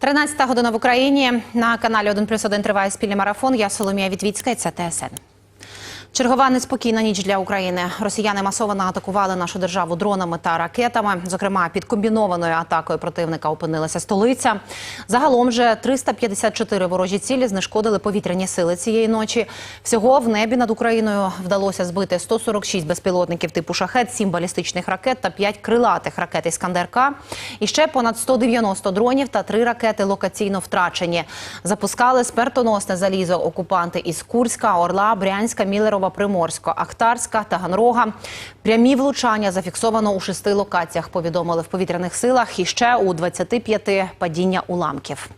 13 година в Україні на каналі 1 плюс 1 триває спільний марафон. Я Соломія Вітвіцька і це ТСН. Чергова неспокійна ніч для України. Росіяни масово атакували нашу державу дронами та ракетами. Зокрема, під комбінованою атакою противника опинилася столиця. Загалом же 354 ворожі цілі знешкодили повітряні сили цієї ночі. Всього в небі над Україною вдалося збити 146 безпілотників типу шахет, 7 балістичних ракет та 5 крилатих ракет Іскандер-К. І ще понад 190 дронів та 3 ракети локаційно втрачені. Запускали спертоносне залізо окупанти із Курська, Орла, Брянська, Мілерова, Приморська, Ахтарська, Таганрога. Прямі влучання зафіксовано у шести локаціях. Повідомили в повітряних силах і ще у 25 падіння уламків.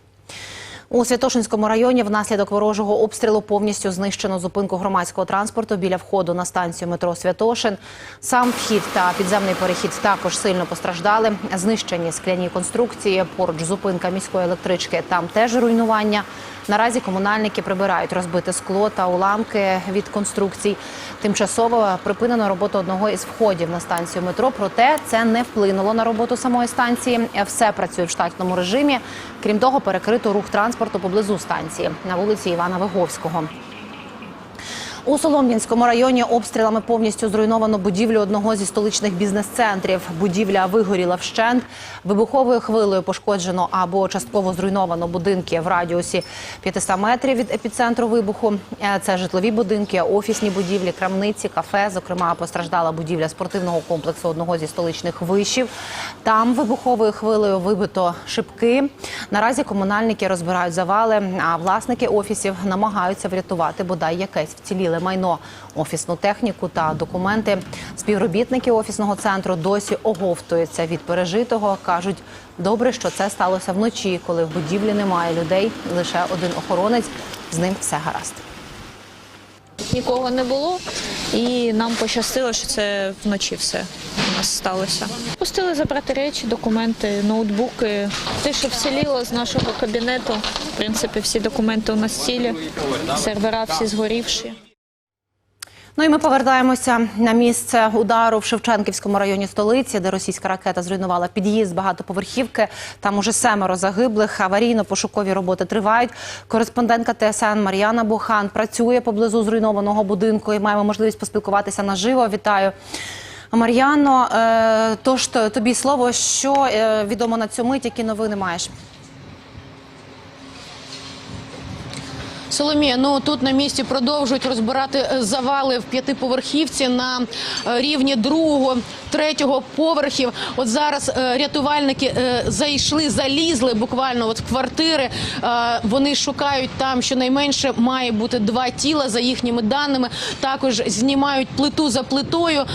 У Святошинському районі внаслідок ворожого обстрілу повністю знищено зупинку громадського транспорту біля входу на станцію метро Святошин. Сам вхід та підземний перехід також сильно постраждали. Знищені скляні конструкції. Поруч зупинка міської електрички. Там теж руйнування. Наразі комунальники прибирають розбите скло та уламки від конструкцій. Тимчасово припинено роботу одного із входів на станцію метро. Проте це не вплинуло на роботу самої станції. Все працює в штатному режимі. Крім того, перекрито рух транспорту поблизу станції на вулиці Івана Виговського. У Солом'янському районі обстрілами повністю зруйновано будівлю одного зі столичних бізнес-центрів. Будівля вигоріла вщент. Вибуховою хвилею пошкоджено або частково зруйновано будинки в радіусі 500 метрів від епіцентру вибуху. Е, Це житлові будинки, офісні будівлі, крамниці, кафе. Зокрема, постраждала будівля спортивного комплексу одного зі столичних вишів. Там вибуховою хвилею вибито шибки. Наразі комунальники розбирають завали, а власники офісів намагаються врятувати бодай якесь вціліле майно, офісну техніку та документи. Співробітники офісного центру досі оговтуються від пережитого. кажуть, добре, що це сталося вночі, коли в будівлі немає людей, лише один охоронець. З ним все гаразд. Нікого не було, і нам пощастило, що це вночі все у нас сталося. Пустили забрати речі, документи, ноутбуки. Те, що вціліло з нашого кабінету. В принципі, всі документи у нас цілі, сервера всі згорівші. Ну і ми повертаємося на місце удару в Шевченківському районі столиці, де російська ракета зруйнувала під'їзд багатоповерхівки. Там уже семеро загиблих. Аварійно-пошукові роботи тривають. Кореспондентка ТСН Мар'яна Бухан працює поблизу зруйнованого будинку і маємо можливість поспілкуватися наживо. Вітаю. Мар'яно, е, тож тобі слово, що е, відомо на цю мить, які новини маєш? Соломія, ну тут на місці продовжують розбирати е, завали в п'ятиповерхівці на е, рівні другого, третього поверхів. От зараз е, рятувальники зайшли, залізли буквально от в квартири. Вони шукають там щонайменше має бути два тіла за їхніми даними. Також знімають плиту за плитою.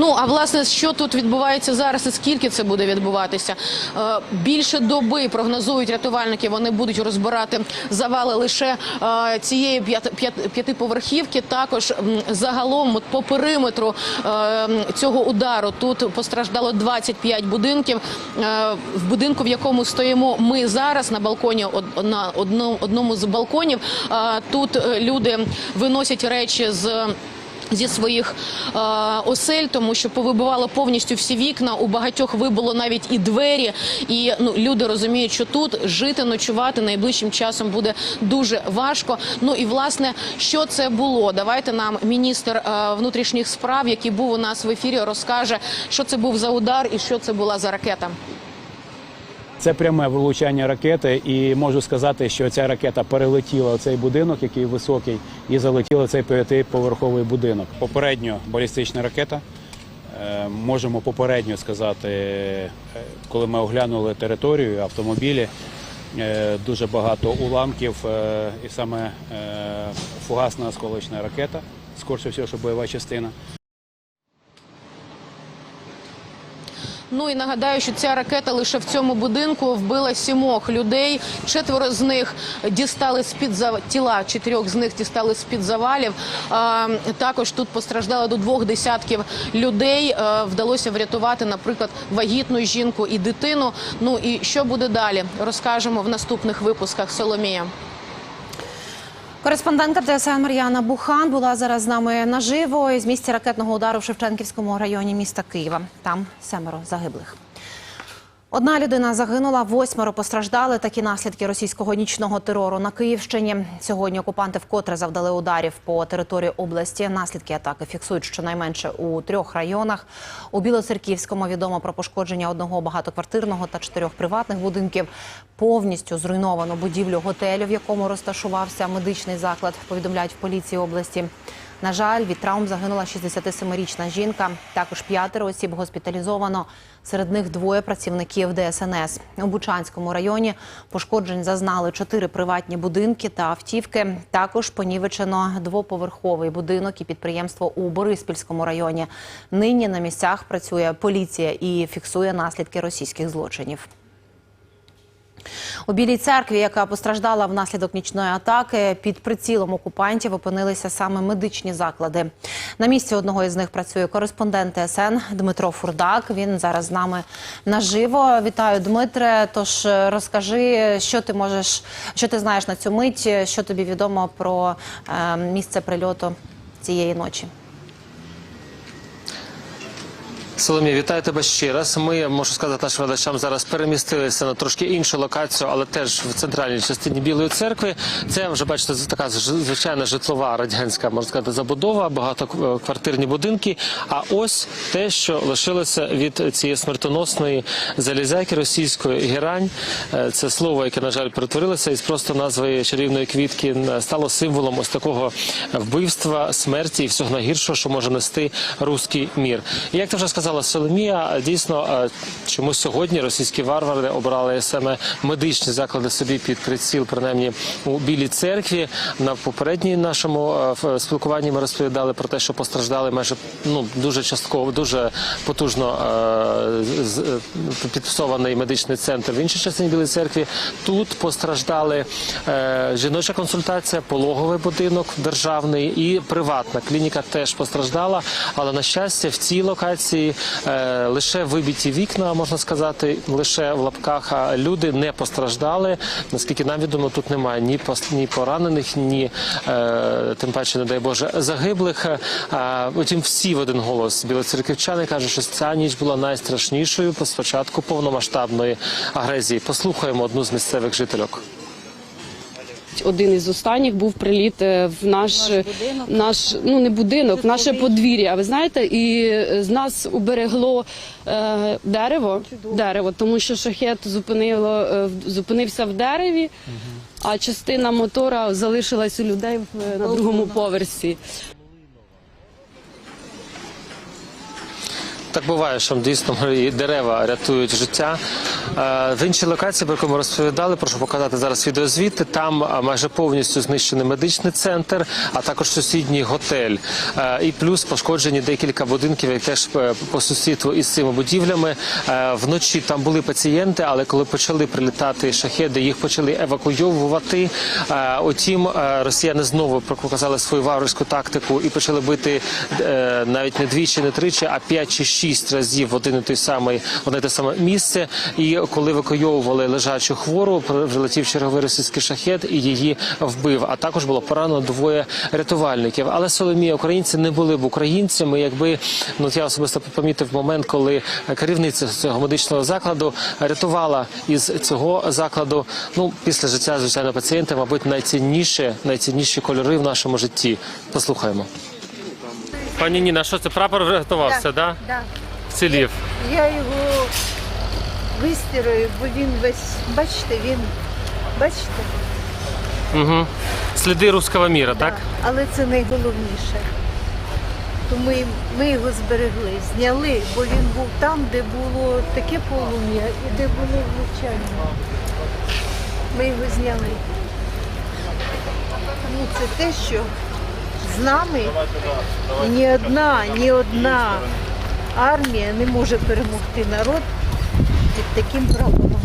Ну а власне, що тут відбувається зараз і скільки це буде відбуватися? Е, Більше доби прогнозують рятувальники. Вони будуть розбирати завали лише е, цієї п'ят- п'ят- п'ятиповерхівки. Також загалом по периметру е, цього удару тут постраждало 25 будинків. В будинку, в якому стоїмо ми зараз на балконі, на одному, з балконів. Тут люди виносять речі з зі своїх е, осель, тому що повибивало повністю всі вікна. У багатьох вибуло навіть і двері. І ну люди розуміють, що тут жити, ночувати найближчим часом буде дуже важко. Ну і власне, що це було? Давайте нам міністр е, внутрішніх справ, який був у нас в ефірі, розкаже, що це був за удар і що це була за ракета. Це пряме влучання ракети, і можу сказати, що ця ракета перелетіла цей будинок, який високий, і залетіла цей п'ятиповерховий будинок. Попередньо балістична ракета. Е, Можемо попередньо сказати, е, коли ми оглянули територію, автомобілі, е, дуже багато уламків, і саме фугасна осколочна ракета, скорше всього, що бойова частина. Ну і нагадаю, що ця ракета лише в цьому будинку вбила сімох людей. Четверо з них дістали з під зав... тіла, чотирьох з них дістали з під завалів. А, також тут постраждало до двох десятків людей. А, вдалося врятувати, наприклад, вагітну жінку і дитину. Ну і що буде далі, розкажемо в наступних випусках. Соломія. Кореспондентка ТСН Мар'яна Бухан була зараз з нами наживо з місця ракетного удару в Шевченківському районі міста Києва. Там семеро загиблих. Одна людина загинула, восьмеро постраждали. Такі наслідки російського нічного терору на Київщині. Сьогодні окупанти вкотре завдали ударів по території області. Наслідки атаки фіксують щонайменше у трьох районах. У Білоцерківському відомо про пошкодження одного багатоквартирного та чотирьох приватних будинків. Повністю зруйновано будівлю готелю, в якому розташувався медичний заклад. Повідомляють в поліції області. На жаль, від травм загинула 67-річна жінка. Також п'ятеро осіб госпіталізовано. Серед них двоє працівників ДСНС. У Бучанському районі пошкоджень зазнали чотири приватні будинки та автівки. Також понівечено двоповерховий будинок і підприємство у Бориспільському районі. Нині на місцях працює поліція і фіксує наслідки російських злочинів. У Білій церкві, яка постраждала внаслідок нічної атаки, під прицілом окупантів опинилися саме медичні заклади. На місці одного із них працює кореспондент ТСН Дмитро Фурдак. Він зараз з нами наживо. Вітаю, Дмитре. Тож е, розкажи, що ти можеш, що ти знаєш на цю мить, що тобі відомо про е, місце прильоту цієї ночі. Соломія, вітаю тебе ще раз. Ми можу сказати нашим глядачам зараз перемістилися на трошки іншу локацію, але теж в центральній частині Білої церкви. Це вже бачите, така звичайна житлова радянська можна сказати забудова, багатоквартирні будинки. А ось те, що лишилося від цієї смертоносної залізяки російської герань. Е, Це слово, яке на жаль перетворилося із просто назви чарівної квітки, стало символом ось такого вбивства, смерті і всього найгіршого, що може нести руський мір. Як ти вже сказала, Соломія, дійсно, е, чому сьогодні російські варвари обрали саме медичні заклади собі під приціл, принаймні у білій церкві. На попередній нашому е, спілкуванні ми розповідали про те, що постраждали майже ну дуже частково, дуже потужно е, е, підпсований медичний центр в іншій частині білої церкви. Тут постраждали жіноча консультація, пологовий будинок державний і приватна клініка теж постраждала. Але на щастя, в цій локації лише вибиті вікна, можна сказати, лише в лапках. А люди не постраждали. Наскільки нам відомо, тут немає ні ні поранених, ні е, тим паче, не дай Боже, загиблих. А, Утім, всі в один голос білоцерківчани кажуть, що ця ніч була найстрашнішою по спочатку повномасштабної агресії. Послухаємо одну з місцевих жительок. Один із останніх був приліт е, в наш, наш ну не будинок, наше подвір'я. Ви знаєте, і з нас уберегло е, дерево, дерево, тому що шахет зупинило, е, в- зупинився в дереві, а частина мотора залишилась у людей в- на другому поверсі. Так буває, що дійсно дерева рятують життя. Е, В іншій локації, про яку ми розповідали, прошу показати зараз відеозвіти. Там е, майже повністю знищений медичний центр, а також сусідній готель. Е, І плюс пошкоджені декілька будинків, які теж по сусідству із цими будівлями. Вночі там були пацієнти, але коли почали прилітати шахеди, їх почали евакуйовувати. Утім, росіяни знову показали свою варварську тактику і почали бити навіть не двічі, не тричі, а п'ять чи шість разів в один той самий одне те саме місце. І коли евакуйовували лежачу хвору, прилетів черговий російський шахет і її вбив. А також було поранено двоє рятувальників. Але Соломія, українці не були б українцями, якби ну я особисто помітив момент, коли керівниця цього медичного закладу рятувала із цього закладу. Ну після життя звичайно пацієнта, мабуть, найцінніше, найцінніші кольори в нашому житті. Послухаємо. Пані Ніна, що це прапор врятувався, да? Да. Вцілів. Я його вистираю, бо він весь, бачите, він, бачите, Угу. Сліди руського міра, так? але це найголовніше. Тому ми, ми його зберегли, зняли, бо він був там, де було таке полум'я і де було влучання. Ми його зняли. Тому це те, що нами ні одна, ні одна армія не може перемогти народ під таким прапором.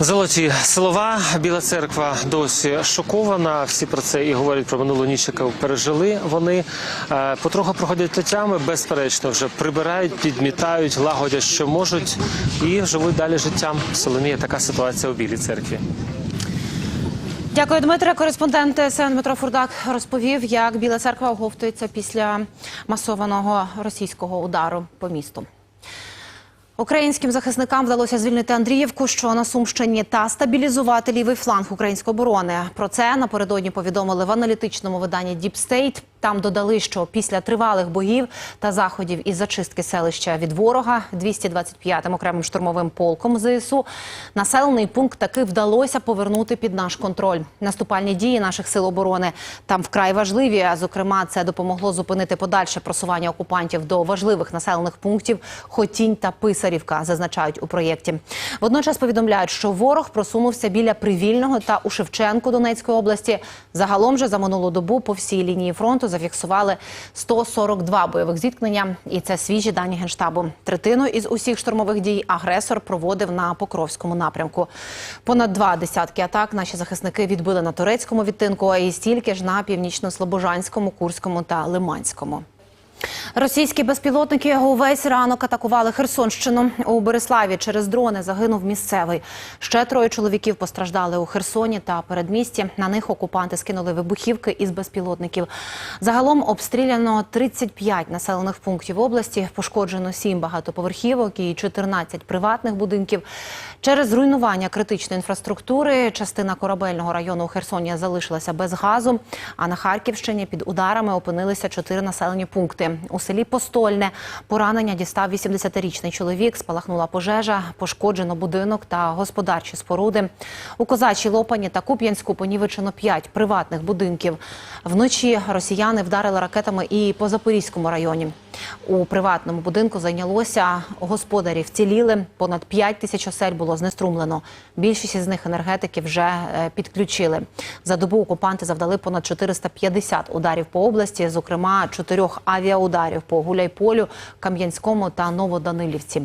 Золоті слова. Біла церква досі шокована. Всі про це і говорять про минулу ніч, яку пережили. Вони Е, потроху проходять тетями, безперечно, вже прибирають, підмітають, лагодять, що можуть, і живуть далі життям. Соломія така ситуація у білій церкві. Дякую, Дмитре. Кореспондент СН Дмитро Фурдак розповів, як Біла церква оговтується після масованого російського удару по місту. Українським захисникам вдалося звільнити Андріївку, що на Сумщині, та стабілізувати лівий фланг української оборони. Про це напередодні повідомили в аналітичному виданні Deep State. Там додали, що після тривалих боїв та заходів із зачистки селища від ворога 225-м окремим штурмовим полком ЗСУ населений пункт таки вдалося повернути під наш контроль. Наступальні дії наших сил оборони там вкрай важливі. А зокрема, це допомогло зупинити подальше просування окупантів до важливих населених пунктів Хотінь та Писарівка, зазначають у проєкті. Водночас повідомляють, що ворог просунувся біля Привільного та у Шевченку Донецької області. Загалом же за минулу добу по всій лінії фронту зафіксували 142 бойових зіткнення, і це свіжі дані генштабу. Третину із усіх штурмових дій агресор проводив на Покровському напрямку. Понад два десятки атак наші захисники відбили на турецькому відтинку, а і стільки ж на північно-слобожанському, курському та лиманському. Російські безпілотники увесь ранок атакували Херсонщину. У Береславі через дрони загинув місцевий. Ще троє чоловіків постраждали у Херсоні та передмісті. На них окупанти скинули вибухівки із безпілотників. Загалом обстріляно 35 населених пунктів області. Пошкоджено 7 багатоповерхівок і 14 приватних будинків. Через руйнування критичної інфраструктури частина корабельного району у Херсоні залишилася без газу. А на Харківщині під ударами опинилися чотири населені пункти. У селі Постольне поранення дістав 80-річний чоловік. Спалахнула пожежа, пошкоджено будинок та господарчі споруди. У Козачій Лопані та Куп'янську понівечено 5 приватних будинків. Вночі росіяни вдарили ракетами і по Запорізькому районі. У приватному будинку зайнялося господарі вціліли. Понад 5 тисяч осель було знеструмлено. Більшість із них енергетики вже е, підключили. За добу окупанти завдали понад 450 ударів по області, зокрема чотирьох авіаударів по Гуляйполю, Кам'янському та Новоданилівці.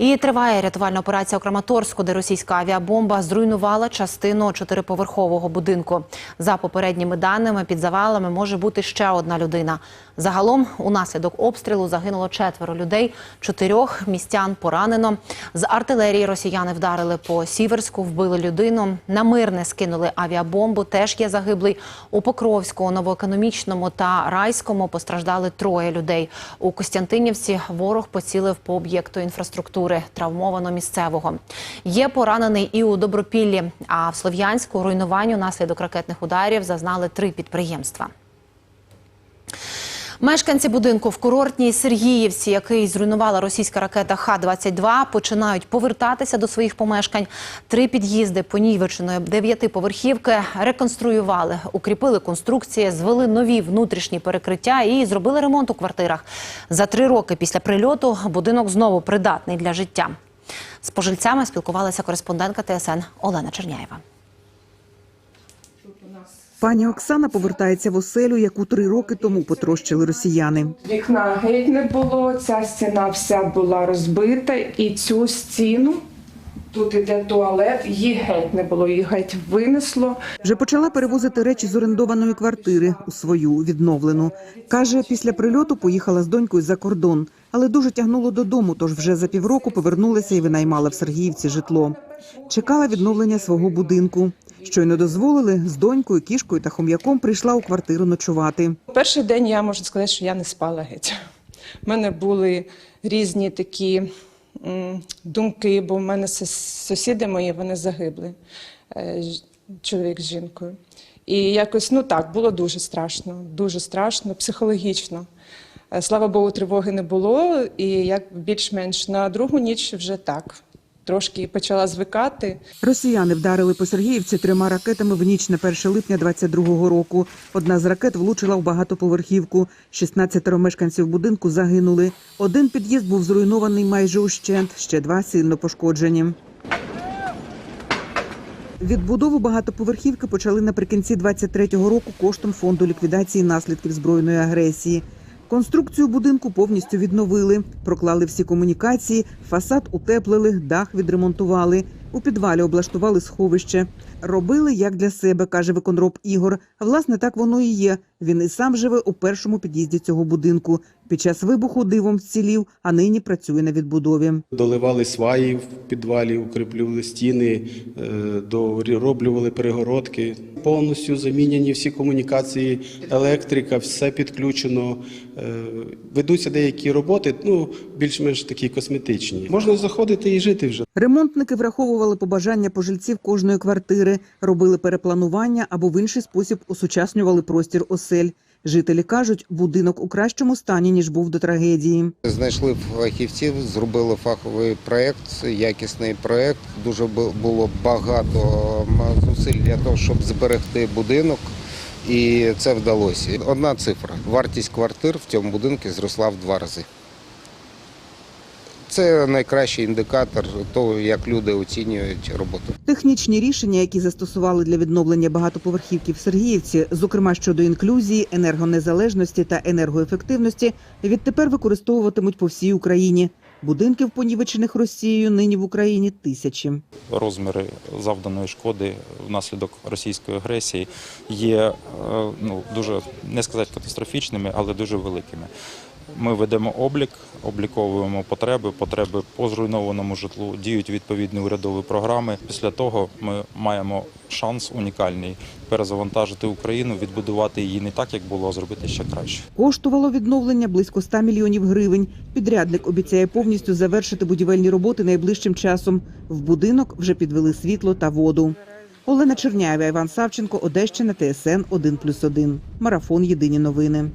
І триває рятувальна операція у Краматорську, де російська авіабомба зруйнувала частину чотириповерхового будинку. За попередніми даними, під завалами може бути ще одна людина. Загалом, унаслідок обстрілу загинуло четверо людей, чотирьох містян поранено. З артилерії росіяни вдарили по Сіверську, вбили людину. На мирне скинули авіабомбу. Теж є загиблий. У Покровську, Новоекономічному та Райському постраждали троє людей. У Костянтинівці ворог поцілив по об'єкту інфраструктури. Травмовано місцевого. Є поранений і у Добропіллі. А в Слов'янську руйнуванню наслідок ракетних ударів зазнали три підприємства. Мешканці будинку в курортній Сергіївці, який зруйнувала російська ракета Х-22, починають повертатися до своїх помешкань. Три під'їзди понівеченої дев'ятиповерхівки реконструювали, укріпили конструкції, звели нові внутрішні перекриття і зробили ремонт у квартирах. За три роки після прильоту будинок знову придатний для життя. З пожильцями спілкувалася кореспондентка ТСН Олена Черняєва. Пані Оксана повертається в оселю, яку три роки тому потрощили росіяни. Вікна геть не було, ця стіна вся була розбита, і цю стіну тут іде туалет, її геть не було, її геть винесло. Вже почала перевозити речі з орендованої квартири у свою відновлену. Каже, після прильоту поїхала з донькою за кордон, але дуже тягнуло додому, тож вже за півроку повернулася і винаймала в Сергіївці житло. Чекала відновлення свого будинку. Щойно дозволили з донькою, кішкою та хом'яком прийшла у квартиру ночувати. Перший день я можу сказати, що я не спала геть. У мене були різні такі думки, бо в мене сусіди мої вони загибли, е, чоловік з жінкою. І якось ну так було дуже страшно, дуже страшно, психологічно. Е, Слава Богу, тривоги не було, і як більш-менш на другу ніч вже так. Трошки почала звикати. Росіяни вдарили по Сергіївці трьома ракетами в ніч на 1 липня 22-го року. Одна з ракет влучила в багатоповерхівку. 16 мешканців будинку загинули. Один під'їзд був зруйнований майже ущент, ще два сильно пошкоджені. Відбудову багатоповерхівки почали наприкінці 23-го року коштом фонду ліквідації наслідків збройної агресії. Конструкцію будинку повністю відновили, проклали всі комунікації, фасад утеплили, дах відремонтували. У підвалі облаштували сховище. Робили як для себе, каже виконроб Ігор. Власне, так воно і є. Він і сам живе у першому під'їзді цього будинку. Під час вибуху дивом вцілів, а нині працює на відбудові. Доливали сваї в підвалі, укріплювали стіни, е, дороблювали перегородки. Повністю заміняні всі комунікації, електрика, все підключено. Е, Ведуться деякі роботи, ну більш-менш такі косметичні. Можна заходити і жити вже. Ремонтники враховували побажання пожильців кожної квартири, робили перепланування або в інший спосіб осучаснювали простір осель. Жителі кажуть, будинок у кращому стані ніж був до трагедії. Знайшли фахівців, зробили фаховий проєкт, якісний проєкт. Дуже було багато зусиль для того, щоб зберегти будинок. І це вдалося. Одна цифра. Вартість квартир в цьому будинку зросла в два рази. Це найкращий індикатор того, як люди оцінюють роботу. Технічні рішення, які застосували для відновлення багатоповерхівки в Сергіївці, зокрема щодо інклюзії, енергонезалежності та енергоефективності, відтепер використовуватимуть по всій Україні. Будинків, понівечених Росією, нині в Україні тисячі. розміри завданої шкоди внаслідок російської агресії є е, ну, дуже не сказати катастрофічними, але дуже великими. Ми ведемо облік, обліковуємо потреби, потреби по зруйнованому житлу, діють відповідні урядові програми. Після того ми маємо шанс унікальний перезавантажити Україну, відбудувати її не так, як було, а зробити ще краще. Коштувало відновлення близько 100 мільйонів гривень. Підрядник обіцяє повністю завершити будівельні роботи найближчим часом. В будинок вже підвели світло та воду. Олена Черняєва, Іван Савченко, Одещина, ТСН 1+,1. Марафон Єдині новини.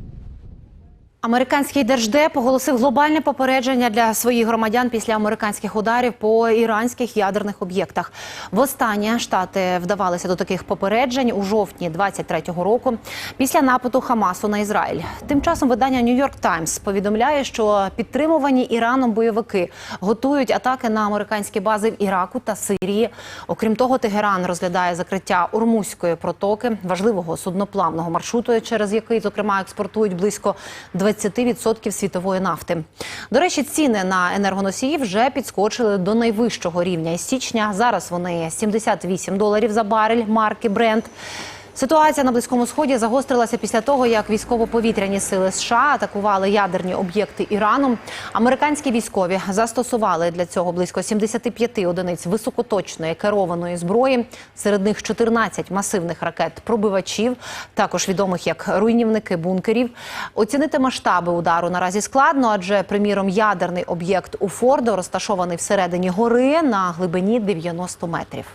Американський держдеп оголосив глобальне попередження для своїх громадян після американських ударів по іранських ядерних об'єктах. Востаннє штати вдавалися до таких попереджень у жовтні 23-го року після нападу Хамасу на Ізраїль. Тим часом видання York Times повідомляє, що підтримувані Іраном бойовики готують атаки на американські бази в Іраку та Сирії. Окрім того, Тегеран розглядає закриття Ормузької протоки, важливого судноплавного маршруту, через який, зокрема, експортують близько 20% світової нафти. До речі, ціни на енергоносії вже підскочили до найвищого рівня із січня. Зараз вони 78 доларів за барель марки Brent. Ситуація на близькому сході загострилася після того, як військово-повітряні сили США атакували ядерні об'єкти Ірану. Американські військові застосували для цього близько 75 одиниць високоточної керованої зброї. Серед них 14 масивних ракет-пробивачів, також відомих як руйнівники бункерів. Оцінити масштаби удару наразі складно, адже, приміром, ядерний об'єкт у Фордо розташований всередині гори на глибині 90 метрів.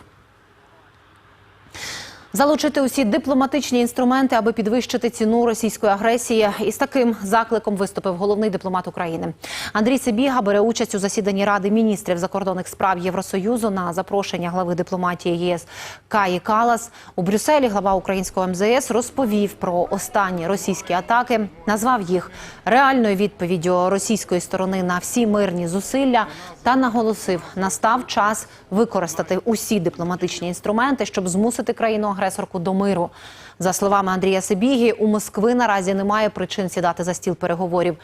Залучити усі дипломатичні інструменти, аби підвищити ціну російської агресії. І з таким закликом виступив головний дипломат України. Андрій Сибіга бере участь у засіданні Ради міністрів закордонних справ Євросоюзу на запрошення глави дипломатії ЄС Каї Калас. У Брюсселі глава українського МЗС розповів про останні російські атаки, назвав їх реальною відповіддю російської сторони на всі мирні зусилля та наголосив, настав час використати усі дипломатичні інструменти, щоб змусити країну-агресорку до миру. За словами Андрія Сибіги, у Москви наразі немає причин сідати за стіл переговорів.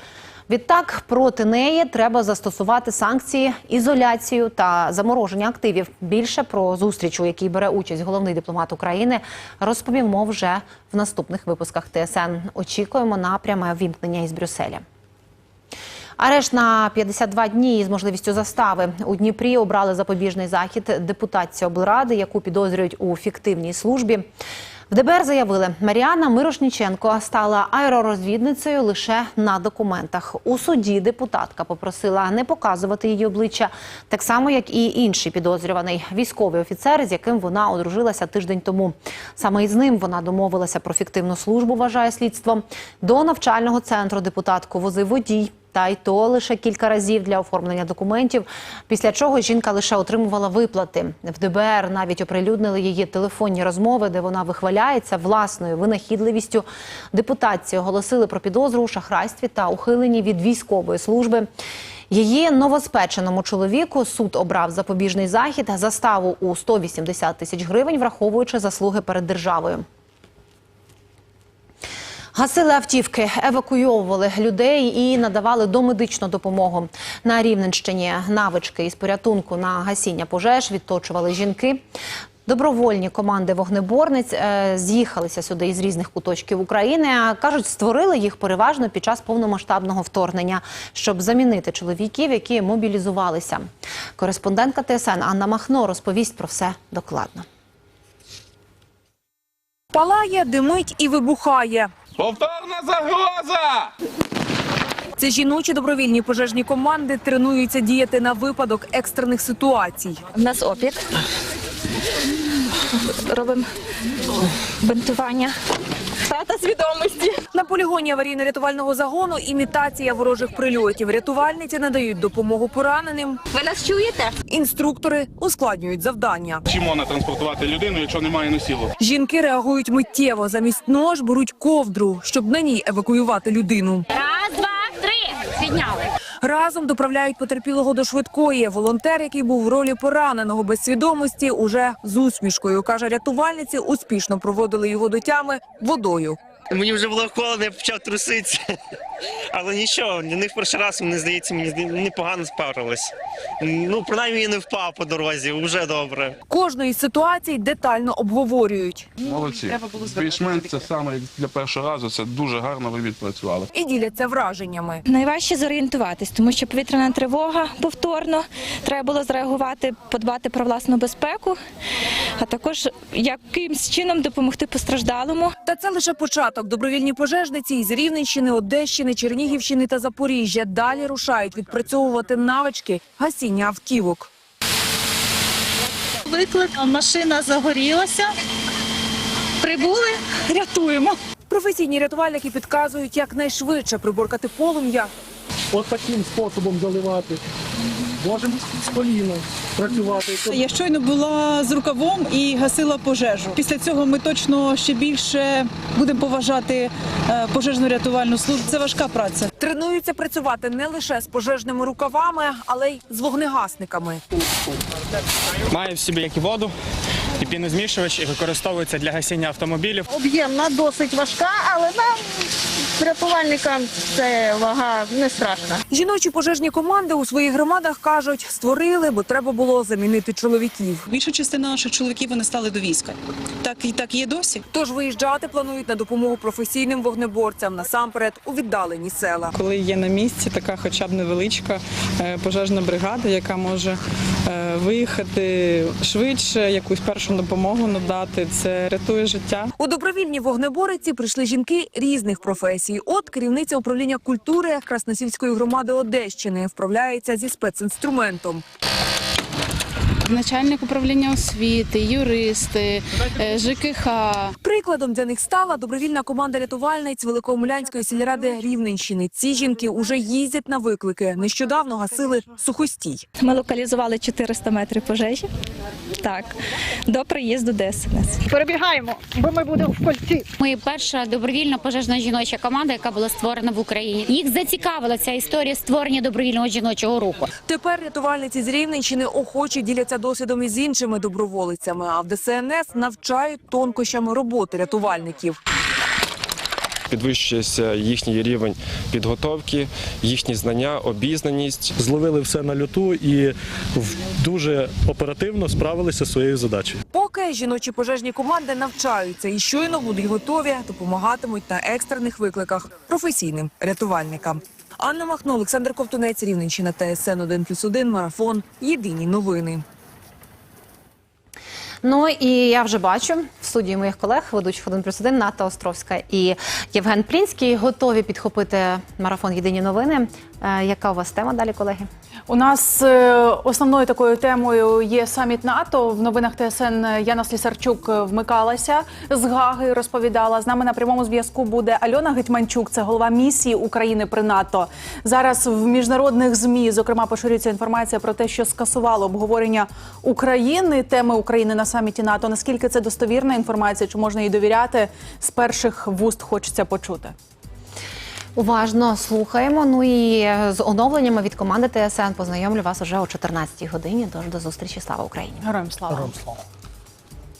Відтак проти неї треба застосувати санкції, ізоляцію та замороження активів. Більше про зустріч, у якій бере участь головний дипломат України, розповімо вже в наступних випусках ТСН. Очікуємо на пряме вімкнення із Брюсселя. Арешт на 52 дні з можливістю застави у Дніпрі обрали запобіжний захід депутатці облради, яку підозрюють у фіктивній службі. В ДБР заявили, Маріана Мирошніченко стала аеророзвідницею лише на документах. У суді депутатка попросила не показувати її обличчя, так само як і інший підозрюваний військовий офіцер, з яким вона одружилася тиждень тому. Саме із ним вона домовилася про фіктивну службу, вважає слідство. До навчального центру депутатку возив водій. Та й то лише кілька разів для оформлення документів. Після чого жінка лише отримувала виплати. В ДБР навіть оприлюднили її телефонні розмови, де вона вихваляється власною винахідливістю. Депутатці оголосили про підозру у шахрайстві та ухиленні від військової служби. Її новоспеченому чоловіку суд обрав запобіжний захід, заставу у 180 тисяч гривень, враховуючи заслуги перед державою. Гасили автівки, евакуйовували людей і надавали домедичну допомогу. На Рівненщині навички із порятунку на гасіння пожеж відточували жінки. Добровольні команди вогнеборниць е, з'їхалися сюди із різних куточків України. Кажуть, створили їх переважно під час повномасштабного вторгнення, щоб замінити чоловіків, які мобілізувалися. Кореспондентка ТСН Анна Махно розповість про все докладно. Палає, димить і вибухає. Повторна загроза! Це жіночі добровільні пожежні команди тренуються діяти на випадок екстрених ситуацій. У нас опік. Робимо бинтування. Втрата свідомості. На полігоні аварійно-рятувального загону імітація ворожих прильотів. Рятувальниці надають допомогу пораненим. Ви нас чуєте? Інструктори ускладнюють завдання. Чи можна транспортувати людину, якщо немає носілок? Жінки реагують миттєво. Замість нож беруть ковдру, щоб на ній евакуювати людину. Раз, два, три. Підняли. Разом доправляють потерпілого до швидкої. Волонтер, який був в ролі пораненого без свідомості, уже з усмішкою каже, рятувальниці успішно проводили його до тями водою. Мені вже було холодно, я почав труситися. Але нічого, для них перший раз, мені здається, мені непогано справились. Ну, принаймні я не впав по дорозі, вже добре. Кожної з ситуацій детально обговорюють Молодці. Більш-менш це саме як для першого разу, це дуже гарно ви відпрацювали. і діляться враженнями. Найважче зорієнтуватись, тому що повітряна тривога повторно. Треба було зреагувати, подбати про власну безпеку, а також якимсь чином допомогти постраждалому. Та це лише початок. Добровільні пожежниці із Рівненщини, Одещини, Чернігівщини та Запоріжжя далі рушають відпрацьовувати навички гасіння автівок. Виклик, машина загорілася. Прибули, рятуємо. Професійні рятувальники підказують, як найшвидше приборкати полум'я От таким способом заливати. Можемо з коліна працювати. Я щойно була з рукавом і гасила пожежу. Після цього ми точно ще більше будемо поважати е, пожежно-рятувальну службу. Це важка праця. тренуються працювати не лише з пожежними рукавами, але й з вогнегасниками. Має в собі як і воду, і пінозмішувач, і використовується для гасіння автомобілів. Об'ємна досить важка, але нам, рятувальникам, це вага не страшна. Жіночі пожежні команди у своїх громадах кажуть, створили, бо треба було замінити чоловіків. Більша частина наших чоловіків вони стали до війська. Так і так є досі. Тож виїжджати планують на допомогу професійним вогнеборцям насамперед у віддалені села. Коли є на місці така, хоча б невеличка е, пожежна бригада, яка може е, виїхати швидше, якусь першу допомогу надати, це рятує життя. У добровільні вогнебориці прийшли жінки різних професій. От керівниця управління культури Красносільської громади Одещини вправляється зі спецінструментом. Начальник управління освіти, юристи, е, ЖКХ. Прикладом для них стала добровільна команда рятувальниць Великоомлянської сільради Рівненщини. Ці жінки уже їздять на виклики. Нещодавно гасили сухостій. Ми локалізували 400 метрів пожежі. Так, до приїзду ДСНС. Перебігаємо, бо ми будемо в кольці. Ми перша добровільна пожежна жіноча команда, яка була створена в Україні. Їх зацікавила ця історія створення добровільного жіночого руху. Тепер рятувальниці з Рівненщини охоче діляться досвідом із іншими доброволицями. А в ДСНС навчають тонкощами роботи рятувальників. Підвищується їхній рівень підготовки, їхні знання, обізнаність. Зловили все на люту і дуже оперативно справилися зі своєю задачею. Поки жіночі пожежні команди навчаються і щойно будуть готові, допомагатимуть на екстрених викликах професійним рятувальникам. Анна Махно, Олександр Ковтунець, Рівненщина, ТСН 1+,1, Марафон. Єдині новини. Ну і я вже бачу в студії моїх колег, ведучих 1 плюс 1, Ната Островська і Євген Плінський готові підхопити марафон Єдині новини. Е, яка у вас тема далі, колеги? У нас е, основною такою темою є саміт НАТО. В новинах ТСН Яна Слісарчук вмикалася з Гаги, розповідала. З нами на прямому зв'язку буде Альона Гетьманчук, це голова місії України при НАТО. Зараз в міжнародних змі зокрема поширюється інформація про те, що скасувало обговорення України, теми України на саміті НАТО. Наскільки це достовірна інформація? Чи можна їй довіряти? З перших вуст хочеться почути. Уважно слухаємо. Ну і з оновленнями від команди ТСН познайомлю вас уже о 14-й годині. Тож до зустрічі. Слава Україні! Героям слава!